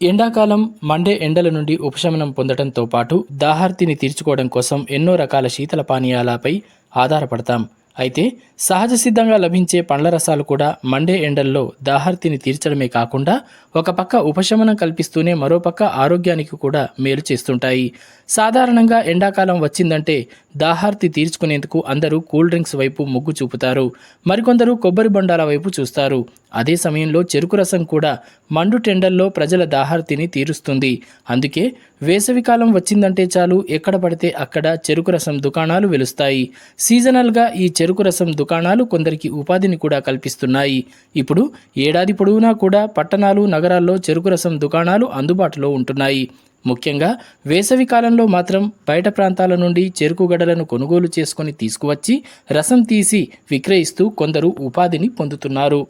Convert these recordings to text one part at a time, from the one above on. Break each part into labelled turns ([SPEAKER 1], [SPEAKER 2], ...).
[SPEAKER 1] ఎండాకాలం మండే ఎండల నుండి ఉపశమనం పొందడంతో పాటు దాహార్తిని తీర్చుకోవడం కోసం ఎన్నో రకాల శీతల పానీయాలపై ఆధారపడతాం. అయితే సహజ సిద్ధంగా లభించే పండ్ల రసాలు కూడా మండే ఎండల్లో దాహార్తిని తీర్చడమే కాకుండా ఒక పక్క ఉపశమనం కల్పిస్తూనే మరోపక్క ఆరోగ్యానికి కూడా మేలు చేస్తుంటాయి. సాధారణంగా ఎండాకాలం వచ్చిందంటే దాహార్తి తీర్చుకునేందుకు అందరూ కూల్ డ్రింక్స్ వైపు మొగ్గు చూపుతారు. మరికొందరు కొబ్బరి బొండాల వైపు చూస్తారు. అదే సమయంలో చెరుకు రసం కూడా మండు టెండల్లో ప్రజల దాహార్తిని తీరుస్తుంది. అందుకే వేసవికాలం వచ్చిందంటే చాలు ఎక్కడ పడితే అక్కడ చెరుకు రసం దుకాణాలు వెలుస్తాయి. సీజనల్గా ఈ చెరుకు రసం దుకాణాలు కొందరికి ఉపాధిని కూడా కల్పిస్తున్నాయి. ఇప్పుడు ఏడాది పొడవునా కూడా పట్టణాలు నగరాల్లో చెరుకు రసం దుకాణాలు అందుబాటులో ఉంటున్నాయి. ముఖ్యంగా వేసవి కాలంలో మాత్రం బయట ప్రాంతాల నుండి చెరుకు గడలను కొనుగోలు చేసుకొని తీసుకువచ్చి రసం తీసి విక్రయిస్తూ కొందరు ఉపాధిని పొందుతున్నారు.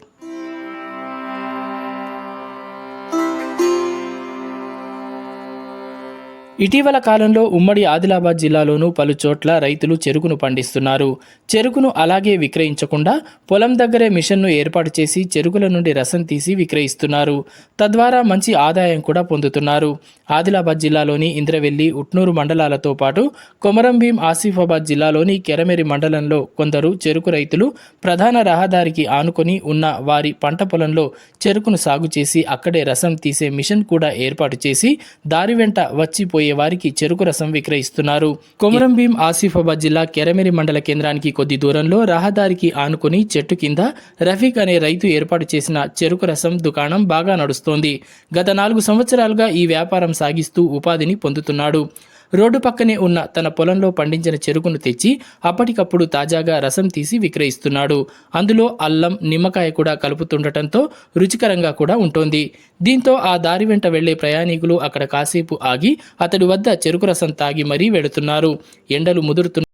[SPEAKER 1] ఇటీవల కాలంలో ఉమ్మడి ఆదిలాబాద్ జిల్లాలోనూ పలు చోట్ల రైతులు చెరుకును పండిస్తున్నారు. చెరుకును అలాగే విక్రయించకుండా పొలం దగ్గరే మిషన్ను ఏర్పాటు చేసి చెరుకుల నుండి రసం తీసి విక్రయిస్తున్నారు. తద్వారా మంచి ఆదాయం కూడా పొందుతున్నారు. ఆదిలాబాద్ జిల్లాలోని ఇంద్రవెల్లి ఉట్నూరు మండలాలతో పాటు కొమరంభీం ఆసిఫాబాద్ జిల్లాలోని కెరమెరి మండలంలో కొందరు చెరుకు రైతులు ప్రధాన రహదారికి ఆనుకొని ఉన్న వారి పంట పొలంలో చెరుకును సాగు చేసి అక్కడే రసం తీసే మిషన్ కూడా ఏర్పాటు చేసి దారి వెంట వచ్చిపోయే వారికి చెరుకు రసం విక్రయిస్తున్నారు. కొమరం భీం ఆసిఫాబాద్ జిల్లా కెరమెరి మండల కేంద్రానికి కొద్ది దూరంలో రహదారికి ఆనుకుని చెట్టు కింద రఫీక్ అనే రైతు ఏర్పాటు చేసిన చెరుకు రసం దుకాణం బాగా నడుస్తోంది. గత నాలుగు సంవత్సరాలుగా ఈ వ్యాపారం సాగిస్తూ ఉపాధిని పొందుతున్నాడు. రోడ్డు పక్కనే ఉన్న తన పొలంలో పండించిన చెరుకును తెచ్చి అప్పటికప్పుడు తాజాగా రసం తీసి విక్రయిస్తున్నాడు. అందులో అల్లం నిమ్మకాయ కూడా కలుపుతుండటంతో రుచికరంగా కూడా ఉంటుంది. దీంతో ఆ దారి వెంట వెళ్ళే ప్రయాణికులు అక్కడ కాసేపు ఆగి అతడి వద్ద చెరుకు రసం తాగి మరీ వెడుతున్నారు. ఎండలు ముదురుతున్న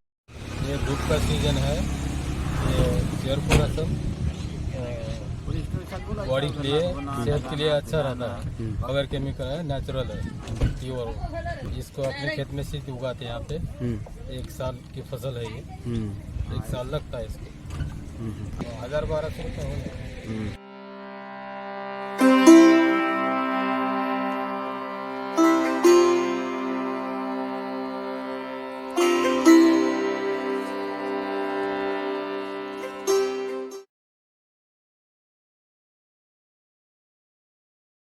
[SPEAKER 2] बॉडी के लिए सेहत के लिए अच्छा रहता है। अगर केमिकल है नेचुरल है प्योर इसको अपने खेत में से उगाते हैं यहाँ पे। एक साल की फ़सल है ये। एक साल लगता है इसको। हज़ार बारह सौ रुपये हो